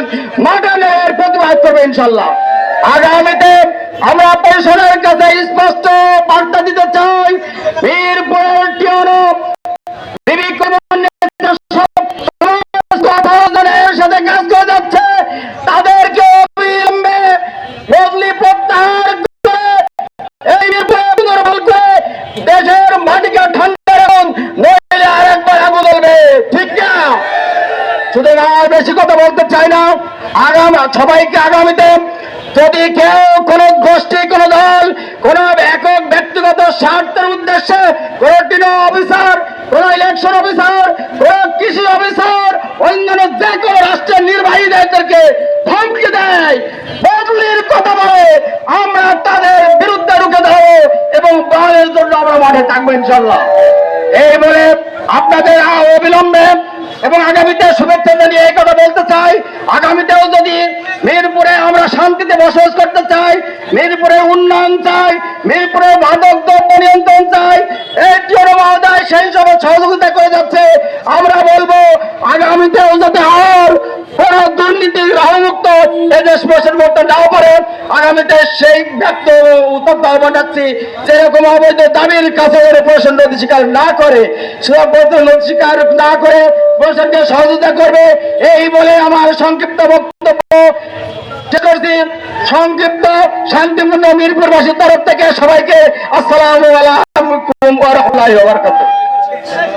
আন্দোলন মাঠে প্রতিবাদ করবে ইনশাল্লাহ আগামীতে আমরা পরিষদের কাছে স্পষ্ট বার্তা দিতে চাই বেশি কথা বলতে চাই না। আগাম সবাইকে আগামীতে যদি কেউ কোন গোষ্ঠী, কোন দল, কোন একক ব্যক্তিগত স্বার্থের উদ্দেশ্যে, কোন টিনো অফিসার, কোন ইলেকশন অফিসার কোন কৃষি অফিসার অন্যান্য যে কোনো রাষ্ট্রের নির্বাহী দায়িত্বকে ধমকি দেয়, বদলির কথা বলে, আমরা তাদের বিরুদ্ধে রুখে দেবো এবং বহালের জন্য আমরা মাঠে থাকব ইনশাল্লাহ এই বলে আপনাদের অবিলম্বে এবং আগামীতে শুভেচ্ছা জানিয়ে এই কথা বলতে চাই। আগামীতেও যদি মিরপুরে আমরা শান্তিতে বসবাস করতে চাই, মিরপুরে উন্নয়ন চাই, মিরপুরে মাদক দ্রব্য নিয়ন্ত্রণ চাই, এই টিওর মহোদয় সেই সব সহযোগিতা করে যাচ্ছে। আমরা বলব, আগামীতেও যাতে আর কোন দুর্নীতি রাহমুক্ত এদেশ বসের মতো নাও পারে আগামীতে সেই ব্যক্ত উত্তপ্ত আহ্বান যাচ্ছি। যেরকম অবৈধ দাবির কাছে প্রশ্ন নদী স্বীকার না করে, সুরক্ষিত নদী স্বীকার না করে প্রশ্নকে সহযোগিতা করবে। এই বলে আমার সংক্ষিপ্ত বক্তব্য। সংক্ষিপ্ত শান্তিপূর্ণ মিরপুরবাসীর তরফ থেকে সবাইকে আসসালাম আলাইকুম ওয়া রাহমাতুল্লাহি ওয়া বারাকাতুহু।